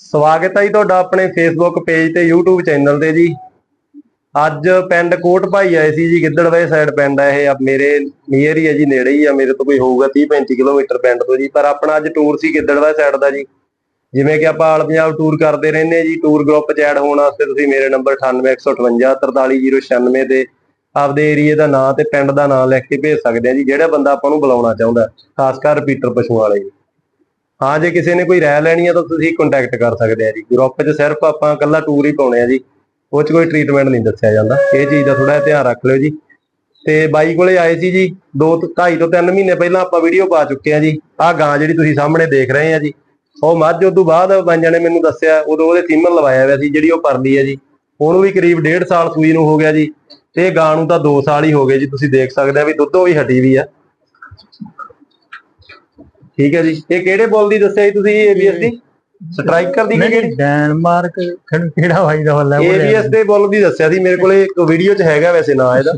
ਸਵਾਗਤ ਹੈ ਜੀ ਤੁਹਾਡਾ ਆਪਣੇ ਫੇਸਬੁੱਕ ਪੇਜ ਤੇ YouTube ਚੈਨਲ ਤੇ ਜੀ। ਅੱਜ ਪਿੰਡ ਕੋਟ ਭਾਈ ਆਏ ਸੀ ਜੀ ਗਿੱਦੜਵੇ ਸਾਈਡ ਪਿੰਡ ਹੈ ਇਹ। ਮੇਰੇ ਨੀਅਰ ਹੀ ਹੈ ਜੀ, ਨੇੜੇ ਹੀ ਆ। ਮੇਰੇ ਤੋਂ ਕੋਈ ਹੋਊਗਾ 30 35 ਕਿਲੋਮੀਟਰ ਪਿੰਡ ਤੋਂ ਜੀ। ਪਰ ਆਪਣਾ ਅੱਜ ਟੂਰ ਸੀ ਗਿੱਦੜਵੇ ਸਾਈਡ ਦਾ ਜੀ। ਜਿਵੇਂ ਕਿ ਆਪਾਂ ਆਲ ਪੰਜਾਬ ਟੂਰ ਕਰਦੇ ਰਹਿੰਦੇ ਹਾਂ ਜੀ। ਟੂਰ ਗਰੁੱਪ ਚ ਐਡ ਹੋਣ ਵਾਸਤੇ ਤੁਸੀਂ ਮੇਰੇ ਨੰਬਰ 9815 43096 ਤੇ ਆਪਦੇ ਏਰੀਏ ਦਾ ਨਾਂ ਤੇ ਪਿੰਡ ਦਾ ਨਾਂ ਲਿਖ ਕੇ ਭੇਜ ਸਕਦੇ ਆ ਜੀ। ਜਿਹੜਾ ਬੰਦਾ ਆਪਾਂ ਨੂੰ ਬੁਲਾਉਣਾ ਚਾਹੁੰਦਾ, ਖਾਸ ਕਰ ਰਿਪੀਟਰ ਪਸ਼ੂਆਂ ਵਾਲੇ ਜੀ। ਹਾਂ, ਜੇ ਕਿਸੇ ਨੇ ਕੋਈ ਰਾਇ ਲੈਣੀ ਹੈ ਤਾਂ ਤੁਸੀਂ ਕੰਟੈਕਟ ਕਰ ਸਕਦੇ ਆ ਜੀ। ਗਰੁੱਪ 'ਚ ਸਿਰਫ ਆਪਾਂ ਇਕੱਲਾ ਟੂਰ ਹੀ ਪਾਉਣੇ ਆ ਜੀ। ਉਹ 'ਚ ਕੋਈ ਟ੍ਰੀਟਮੈਂਟ ਨਹੀਂ ਦੱਸਿਆ ਜਾਂਦਾ। ਇਹ ਚੀਜ਼ ਦਾ ਥੋੜਾ ਧਿਆਨ ਰੱਖ ਲਿਓ ਜੀ। ਤੇ ਬਾਈ ਕੋਲੇ ਆਏ ਸੀ ਜੀ 2 2.5 ਤੋਂ 3 ਮਹੀਨੇ ਪਹਿਲਾਂ ਆਪਾਂ ਵੀਡੀਓ ਪਾ ਚੁੱਕੇ ਆ ਜੀ। ਆਹ ਗਾਂ ਜਿਹੜੀ ਤੁਸੀਂ ਸਾਹਮਣੇ ਦੇਖ ਰਹੇ ਆ ਜੀ, ਉਹ ਮੱਝ ਉਦੋਂ ਬਾਅਦ ਬਾਈਆਂ ਨੇ ਮੈਨੂੰ ਦੱਸਿਆ, ਉਦੋਂ ਉਹਦੇ ਸੀਮਨ ਲਵਾਇਆ ਹੋਇਆ ਸੀ, ਜਿਹੜੀ ਉਹ ਪਰਦੀ ਹੈ ਜੀ। ਉਹਨੂੰ ਵੀ ਕਰੀਬ 1.5 ਸਾਲ ਸੂਈ ਨੂੰ ਹੋ ਗਿਆ ਜੀ। ਤੇ ਇਹ ਗਾਂ ਨੂੰ ਤਾਂ 2 ਸਾਲ ਹੀ ਹੋ ਗਏ ਜੀ, ਤੁਸੀਂ ਦੇਖ ਸਕਦੇ ਆ ਵੀ ਦੁੱਧੋਂ ਵੀ ਹਟੀ ਵੀ ਆ। ਠੀਕ ਹੈ ਜੀ। ਇਹ ਕਿਹੜੇ ਬੋਲ ਦੀ ਦੱਸਿਆ ਜੀ ਤੁਸੀਂ ਏਬੀਐਸ ਦੀ? ਸਟ੍ਰਾਈਕਰ ਦੀ ਕਿਹੜੀ? ਨਹੀਂ ਡੈਨਮਾਰਕ ਕਿਹੜਾ ਵਾਈ ਦਾ ਵੱਲਾ ਏਬੀਐਸ ਦੇ ਬੋਲ ਦੀ ਦੱਸਿਆ ਸੀ। ਮੇਰੇ ਕੋਲੇ ਇੱਕ ਵੀਡੀਓ 'ਚ ਹੈਗਾ ਵੈਸੇ ਨਾਂ ਇਹਦਾ।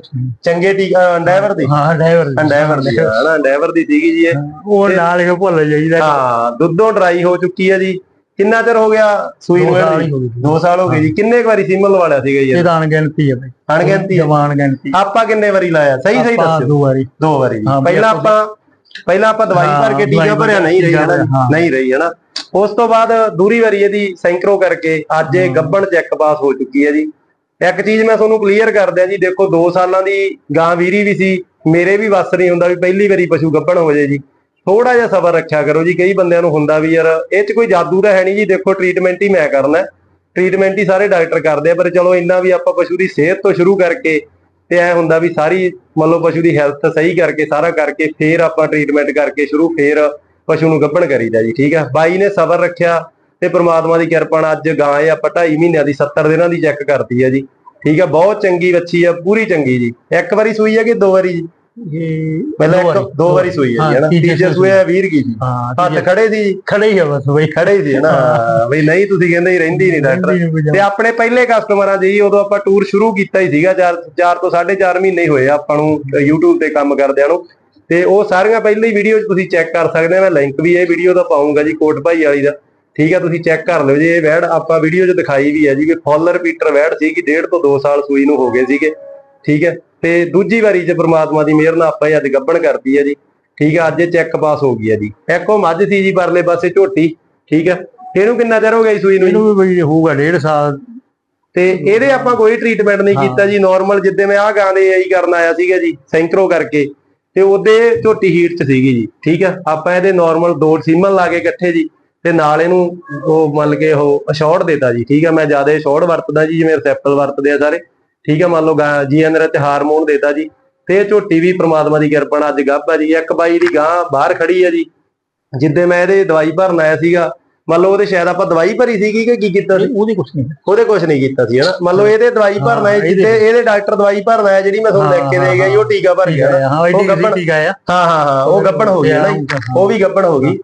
ਚੰਗੇ ਟੀਕਾ ਅੰਡਾਈਵਰ ਦੀ। ਹਾਂ ਡਰਾਈਵਰ ਅੰਡਾਈਵਰ ਦੀ ਹਾਂ ਨਾ ਅੰਡਾਈਵਰ ਦੀ ਸੀਗੀ ਜੀ ਇਹ। ਉਹ ਨਾਲ ਹੀ ਭੁੱਲ ਜਾਈਦਾ। ਹਾਂ ਦੁੱਧੋਂ ਡਰਾਈ ਹੋ ਚੁੱਕੀ ਹੈ ਜੀ। ਕਿੰਨਾ ਚਿਰ ਹੋ ਗਿਆ ਸੂਈ ਨੂੰ ਦੋ ਸਾਲ ਹੀ ਹੋ ਗਏ। 2 ਸਾਲ ਹੋ ਗਏ ਜੀ। ਕਿੰਨੇ ਵਾਰੀ ਸੀਮਨ ਲਵਾ ਲਿਆ ਸੀਗਾ ਜੀ ਇਹ? ਤਾਂ ਅਣਗਿਣਤੀ ਹੈ ਬਈ ਅਣਗਿਣਤੀ। ਜਵਾਨ ਗਿਣਤੀ। ਆਪਾਂ ਕਿੰਨੇ ਵਾਰੀ ਲਾਇਆ? ਸਹੀ ਸਹੀ ਦੱਸਿਓ। ਦੋ ਵਾਰੀ। ਦੋ ਵਾਰੀ ਪਹਿਲਾਂ। ਆਪਾਂ ਪਹਿਲਾਂ ਆਪਾਂ ਦਵਾਈ ਭਰ ਕੇ ਟੀਕਾ ਭਰਿਆ ਨਹੀਂ ਰਹੀ ਹੈ ਨਾ ਹਾਂ। ਨਹੀਂ ਰਹੀ ਹੈ ਨਾ ਉਸ ਤੋਂ ਬਾਅਦ ਦੂਰੀ ਵਾਰੀ ਇਹਦੀ ਸੈਂਕਰੋ ਕਰਕੇ ਅੱਜ ਇਹ। ਗੱਬਣ ਚੈੱਕ ਪਾਸ ਹੋ ਚੁੱਕੀ ਹੈ ਜੀ। ਇੱਕ ਚੀਜ਼ ਮੈਂ ਤੁਹਾਨੂੰ ਕਲੀਅਰ ਕਰ ਦਿਆਂ ਜੀ ਦੇਖੋ 2 ਸਾਲਾਂ ਦੀ ਗਾਂ ਵੀਰੀ ਵੀ ਸੀ ਮੇਰੇ ਵੀ ਵੱਸ ਨਹੀਂ ਹੁੰਦਾ ਵੀ ਪਹਿਲੀ ਵਾਰੀ ਪਸ਼ੂ ਗੱਬਣ ਹੋ ਜੇ ਜੀ। ਥੋੜਾ ਜਿਹਾ ਸਬਰ ਰੱਖਿਆ ਕਰੋ ਜੀ ਕਈ ਬੰਦਿਆਂ ਨੂੰ ਹੁੰਦਾ ਵੀ ਯਾਰ ਇਹ 'ਚ ਕੋਈ ਜਾਦੂ ਤਾਂ ਹੈ ਨਹੀਂ ਜੀ ਦੇਖੋ ਟ੍ਰੀਟਮੈਂਟ ਹੀ ਮੈਂ ਕਰਨਾ। ਟ੍ਰੀਟਮੈਂਟ ਹੀ ਸਾਰੇ ਡਾਕਟਰ ਕਰਦੇ ਆ ਪਰ ਚਲੋ ਇੰਨਾ ਵੀ ਆਪਾਂ ਪਸ਼ੂ ਦੀ ਸਿਹਤ ਤੋਂ ਸ਼ੁਰੂ ਕਰਕੇ ਤੇ ਐ ਹੁੰਦਾ ਵੀ ਸਾਰੀ ਮੰਨ ਲਓ ਪਸ਼ੂ ਦੀ ਹੈਲਥ ਸਹੀ ਕਰਕੇ, ਸਾਰਾ ਕਰਕੇ ਫੇਰ ਆਪਾਂ ਟ੍ਰੀਟਮੈਂਟ ਕਰਕੇ ਸ਼ੁਰੂ ਫੇਰ ਪਸ਼ੂ ਨੂੰ ਗੱਭਣ ਕਰੀਦਾ ਜੀ, ਠੀਕ ਆ? ਬਾਈ ਨੇ ਸਬਰ ਰੱਖਿਆ ਤੇ ਪ੍ਰਮਾਤਮਾ ਦੀ ਕਿਰਪਾ ਨਾਲ ਅੱਜ ਗਾਂ ਇਹ ਆਪਾਂ 2.5 ਮਹੀਨਿਆਂ ਦੀ 70 ਦਿਨਾਂ ਦੀ ਚੈੱਕ ਕਰਤੀ ਆ ਜੀ, ਠੀਕ ਆ? ਬਹੁਤ ਚੰਗੀ ਬੱਚੀ ਆ, ਪੂਰੀ ਚੰਗੀ ਜੀ। ਇੱਕ ਵਾਰੀ ਸੂਈ ਹੈ ਕਿ ਦੋ ਵਾਰੀ ਜੀ? ਸੂਈ ਹੈ ਜੀ ਹਾਂ, ਹਨਾ? ਤੀਜੇ ਤੀਜੇ ਸੂਈ। ਸੂਏ ਆ ਵੀਰ ਕੀ ਜੀ? ਹਾਂ ਹੱਥ ਖੜੇ ਸੀ? ਖੜੇ ਹੀ ਆ ਬਸ ਬਈ। ਖੜੇ ਹੀ ਸੀ ਹਨਾ? ਬਈ ਨਹੀਂ ਤੁਸੀਂ ਕਹਿੰਦੇ ਹੀ ਰਹਿੰਦੀ ਨਹੀਂ ਡਾਕਟਰ ਤੇ ਆਪਣੇ ਪਹਿਲੇ ਕਸਟਮਰਾਂ ਜੀ ਉਦੋਂ ਆਪਾਂ ਟੂਰ ਸ਼ੁਰੂ ਕੀਤਾ ਹੀ ਸੀਗਾ 4 4 ਤੋਂ 4.5 ਮਹੀਨੇ ਹੋਏ ਆ ਆਪਾਂ ਨੂੰ YouTube ਤੇ ਕੰਮ ਕਰਦਿਆਂ ਨੂੰ। ਤੇ ਉਹ ਸਾਰੀਆਂ ਪਹਿਲੇ ਹੀ ਵੀਡੀਓ ਤੁਸੀਂ ਚੈੱਕ ਕਰ ਸਕਦੇ ਆ ਮੈਂ ਲਿੰਕ ਵੀ ਇਹ ਵੀਡੀਓ ਦਾ ਪਾਉਂਗਾ ਜੀ ਕੋਟ ਭਾਈ ਵਾਲੀ ਦਾ। ਠੀਕ ਆ ਤੁਸੀਂ ਚੈੱਕ ਕਰ ਲਿਓ ਜੀ ਇਹ ਵੈੜ ਆਪਾਂ ਵੀਡੀਓ 'ਚ ਦਿਖਾਈ ਵੀ ਹੈ ਜੀ ਕਿ ਫੁੱਲ ਰਿਪੀਟਰ ਵੈੜ ਸੀਗੀ ਡੇਢ ਤੋਂ 2 ਸਾਲ ਸੂਈ ਨੂੰ ਹੋ ਗਏ ਸੀਗੇ। ਠੀਕ ਹੈ? ਤੇ ਦੂਜੀ ਵਾਰੀ 'ਚ ਪ੍ਰਮਾਤਮਾ ਦੀ ਮਿਹਰ ਨਾਲ ਆਪਾਂ ਇਹ ਅੱਜ ਗੱਭਣ ਕਰਤੀ ਹੈ ਜੀ ਠੀਕ ਆ ਅੱਜ ਇਹ ਚੈੱਕ ਪਾਸ ਹੋ ਗਈ ਹੈ ਜੀ ਇੱਕ ਮੱਝ ਸੀ ਜੀ ਪਰਲੇ ਪਾਸੇ ਝੋਟੀ ਠੀਕ ਹੈ ਇਹਨੂੰ ਕਿੰਨਾ ਚਿਰ ਹੋ ਗਿਆ ਜੀ ਸੂਈ ਨੂੰ? ਇਹਨੂੰ ਵੀ ਹੋਊਗਾ ਡੇਢ ਸਾਲ ਤੇ ਇਹਦੇ ਆਪਾਂ ਕੋਈ ਟ੍ਰੀਟਮੈਂਟ ਨਹੀਂ ਹਾਂ। ਕੀਤਾ ਜੀ ਨਾਰਮਲ ਜਿੱਦੇ ਮੈਂ ਆਹ ਗਾਂ ਦੇ ਇਹੀ ਕਰਨ ਆਇਆ ਸੀਗਾ ਜੀ ਸੈਂਕਰੋ ਕਰਕੇ ਤੇ ਉਹਦੇ ਝੋਟੀ ਹੀਟ ਚ ਸੀਗੀ ਜੀ ਠੀਕ ਆ ਆਪਾਂ ਇਹਦੇ ਨਾਰਮਲ ਦੋ ਸੀਮਨ ਲਾ ਕੇ ਇਕੱਠੇ ਜੀ ਤੇ ਨਾਲ ਇਹਨੂੰ ਉਹ ਮੰਨ ਕੇ ਉਹ ਸ਼ਾਰਟ ਦੇਤਾ ਜੀ ਠੀਕ ਆ ਮੈਂ ਜ਼ਿਆਦਾ ਸ਼ਾਰਟ ਵਰਤਦਾ ਜੀ ਜਿਵੇਂ ਰਿਸੈਪਟਲ ਵਰਤਦੇ ਆ ਸਾਰੇ ਠੀਕ ਆ ਮੰਨ ਲਓ ਗਾਂ ਜੀ ਅੰਦਰ ਤੇ ਹਾਰਮੋਨ ਦੇਤਾ ਜੀ। ਤੇ ਝੋਟੀ ਵੀ ਪ੍ਰਮਾਤਮਾ ਦੀ ਕਿਰਪਾ ਨਾਲ ਅੱਜ ਗੱਭ ਆ ਜੀ। ਇੱਕ ਬਾਈ ਦੀ ਗਾਂ ਬਾਹਰ ਖੜੀ ਆ ਜੀ। ਜਿੱਦੇ ਮੈਂ ਇਹਦੇ ਦਵਾਈ ਭਰਨ ਆਇਆ ਸੀਗਾ ਮੰਨ ਲਓ ਉਹਦੇ ਸ਼ਾਇਦ ਆਪਾਂ ਦਵਾਈ ਭਰੀ ਸੀਗੀ ਕਿ ਕੀ ਕੀਤਾ ਸੀ? ਉਹਦੀ ਕੁਛ ਨਹੀਂ। ਉਹਦੇ ਕੁਝ ਨਹੀਂ ਕੀਤਾ ਸੀ ਹਨਾ? ਮੰਨ ਲਓ ਇਹਦੇ ਦਵਾਈ ਹਾਂ, ਭਰਨਾ ਹੈ ਇਹਦੇ- ਜਿੱਤੇ ਇਹਦੇ ਡਾਕਟਰ ਦਵਾਈ ਭਰਨਾ ਹੈ ਜਿਹੜੀ ਮੈਂ ਤੁਹਾਨੂੰ ਲਿਖ ਕੇ ਦੇ ਗਿਆ ਉਹ ਟੀਕਾ ਭਰ ਗਿਆ। ਹਾਂ ਉਹ ਗੱਭਣ- ਠੀਕ ਆਇਆ ਹਾਂ ਹਾਂ ਹਾਂ ਉਹ ਗੱਬਣ ਹੋ ਗਈ ਨਾ। ਉਹ ਵੀ ਗੱਬਣ ਹੋ ਗਈ।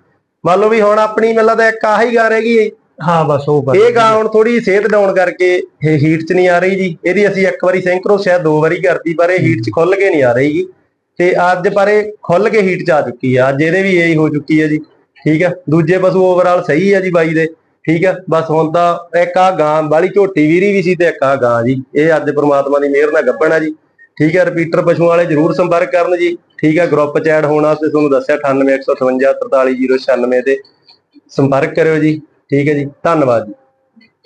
ਮੰਨ ਲਓ ਵੀ ਹੁਣ ਆਪਣੀ ਮੈਨੂੰ ਲੱਗਦਾ ਇੱਕ ਆਹੀ ਗਾ ਰਹਿ ਗਈ ਹਾਂ, ਬਸ ਉਹ ਇਹ ਗਾਂ ਹੁਣ ਥੋੜੀ ਸਿਹਤ ਡਾਊਨ ਕਰਕੇ ਇਹ ਹੀਟ 'ਚ ਨਹੀਂ ਆ ਰਹੀ ਜੀ। ਇਹਦੀ ਅਸੀਂ ਇੱਕ ਵਾਰੀ ਸੈਂਕਰੋ ਸ਼ਾਇਦ ਦੋ ਵਾਰੀ ਕਰਤੀ, ਪਰ ਇਹ ਹੀਟ 'ਚ ਖੁੱਲ ਕੇ ਨਹੀਂ ਆ ਰਹੀ ਜੀ। ਤੇ ਅੱਜ ਪਰ ਇਹ ਖੁੱਲ ਕੇ ਹੀਟ 'ਚ ਆ ਚੁੱਕੀ ਆ। ਅੱਜ ਇਹਦੇ ਵੀ ਇਹੀ ਹੋ ਚੁੱਕੀ ਹੈ ਜੀ। ਠੀਕ ਆ? ਦੂਜੇ ਪਸ਼ੂ ਓਵਰਆਲ ਸਹੀ ਆ ਜੀ ਬਾਈ ਦੇ। ਠੀਕ ਆ? ਬਸ ਹੁਣ ਤਾਂ ਇੱਕ ਆ ਗਾਂ ਵਾਲੀ ਝੋਟੀ ਵੀਰੀ ਵੀ ਸੀ ਤੇ ਇੱਕ ਆ ਗਾਂ ਜੀ। ਇਹ ਅੱਜ ਪ੍ਰਮਾਤਮਾ ਦੀ ਮਿਹਰ ਨਾਲ ਗੱਭਣ ਆ ਜੀ। ਠੀਕ ਹੈ ਰਿਪੀਟਰ ਪਸ਼ੂਆਂ ਵਾਲੇ ਜਰੂਰ ਸੰਪਰਕ ਕਰਨ ਜੀ। ਠੀਕ ਹੈ ਗਰੁੱਪ 'ਚ ਐਡ ਹੋਣਾ ਵਾਸਤੇ ਤੁਹਾਨੂੰ ਦੱਸਿਆ 9815 43096 ਤੇ ਸੰਪਰਕ ਕਰਿਓ ਜੀ। ਠੀਕ ਹੈ ਜੀ ਧੰਨਵਾਦ ਜੀ।